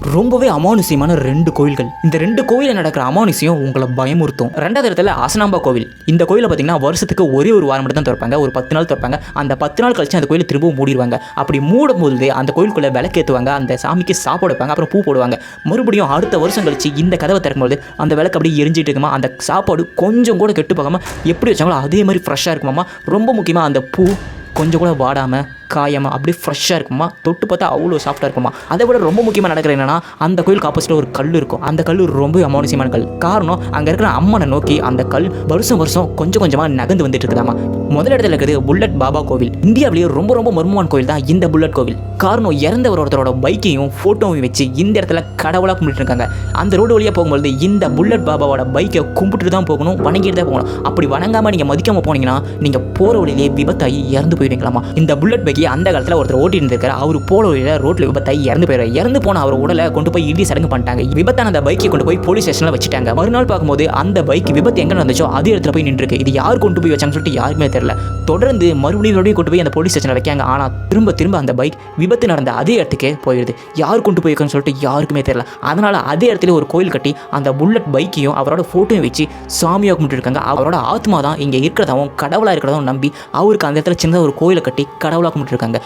ரொம்பவே அமானுஷியமான ரெண்டு கோயில்கள். இந்த ரெண்டு கோயிலில் நடக்கிற அமானுஷியம் உங்களை பயமுறுத்தும். ரெண்டாவது இடத்துல அசனாம்பா கோவில். இந்த கோயிலை பார்த்தீங்கன்னா வருஷத்துக்கு ஒரே ஒரு வாரம் மட்டும் தான் திறப்பாங்க. ஒரு பத்து நாள் திறப்பாங்க. அந்த பத்து நாள் கழிச்சு அந்த கோயிலை திரும்பவும் மூடிடுவாங்க. அப்படி மூடும்போது அந்த கோயிலுக்குள்ளே விளக்கேற்றுவாங்க அந்த சாமிக்கு சாப்பாடு வைப்பாங்க. அப்புறம் பூ போடுவாங்க. மறுபடியும் அடுத்த வருஷம் கழிச்சு இந்த கதவை திறக்கும்போது அந்த விளக்கு அப்படியே எரிஞ்சிட்டு இருக்குமா? அந்த சாப்பாடு கொஞ்சம் கூட கெட்டு போகாமல் எப்படி வச்சாங்களோ அதே மாதிரி ஃப்ரெஷ்ஷாக இருக்குமாமா? ரொம்ப முக்கியமாக அந்த பூ கொஞ்சம் கூட வாடாமல் காயமாக அப்படியே ஃப்ரெஷ்ஷாக இருக்குமா? தொட்டு பார்த்தா அவ்வளோ சாஃப்டாக இருக்குமா? அதை விட ரொம்ப முக்கியமாக நடக்கிற என்னன்னா அந்த கோயிலுக்கு ஆப்போசிட்டில் ஒரு கல் இருக்கும். அந்த கல் ரொம்ப அமானுசியமான கல். காரணம் அங்கே இருக்கிற அம்மனை நோக்கி அந்த கல் வருஷம் வருஷம் கொஞ்சம் கொஞ்சமாக நகர்ந்து வந்துட்டு இருக்குதாமா? முதல் இடத்துல இருக்கிறது புல்லட் பாபா கோவில். இந்தியாவிலேயே ரொம்ப ரொம்ப மர்மமான கோவில் தான் இந்த புல்லட் கோவில். காரணம் இறந்தவர் ஒருத்தரோட பைக்கையும் ஃபோட்டோவையும் வச்சு இந்த இடத்துல கடவுளாக கும்பிட்டு இருக்காங்க. அந்த ரோடு வழியாக போகும்போது இந்த புல்லட் பாபாவோட பைக்கை கும்பிட்டுட்டு தான் போகணும் வணங்கிட்டு தான் போகணும். அப்படி வணங்காமல் நீங்கள் மதிக்காமல் போனீங்கன்னா நீங்கள் போகிற வழியிலே விபத்தாகி இறந்து போயிடுவீங்களாமா? இந்த புல்லட் பைக் பைக்கை அந்த காலத்தில் ஒருத்தர் ஓட்டிட்டு இருந்திருக்காரு அவர் போல வழியில் ரோட்டில் விபத்தாய் இறந்து போயிடுவார் இறந்து போன அவர் உடலை கொண்டு போய் இடி சடங்கு பண்ணிட்டாங்க. விபத்தான அந்த பைக்கை கொண்டு போய் போலீஸ் ஸ்டேஷனில் வச்சுட்டாங்க. மறுநாள் பார்க்கும்போது அந்த பைக் விபத்து எங்கே நடந்துச்சோ அதே இடத்துல போய் நின்றுருக்கு. இது யார் கொண்டு போய் வச்சாங்கன்னு சொல்லிட்டு யாருக்குமே தெரியல. தொடர்ந்து மறுபடியும் மறுபடியும் கொண்டு போய் அந்த போலீஸ் ஸ்டேஷனில் வைக்காங்க ஆனால் திரும்ப திரும்ப அந்த பைக் விபத்து நடந்த அதே இடத்துக்கே போயிடுது யார் கொண்டு போயிருக்கன்னு சொல்லிட்டு யாருக்குமே தெரியல. அதனால் அதே இடத்துல ஒரு கோயில் கட்டி அந்த புல்லட் பைக்கையும் அவரோட ஃபோட்டோயும் வச்சு சாமியாக கும்பிட்டுருக்காங்க. அவரோட ஆத்மா தான் இங்கே இருக்கிறதாவும் கடவுளாக இருக்கிறதாவும் நம்பி அவருக்கு அந்த இடத்துல சின்னதாக ஒரு கோயிலை கட்டி கடவுளாக கும்பிட்டு இருக்காங்க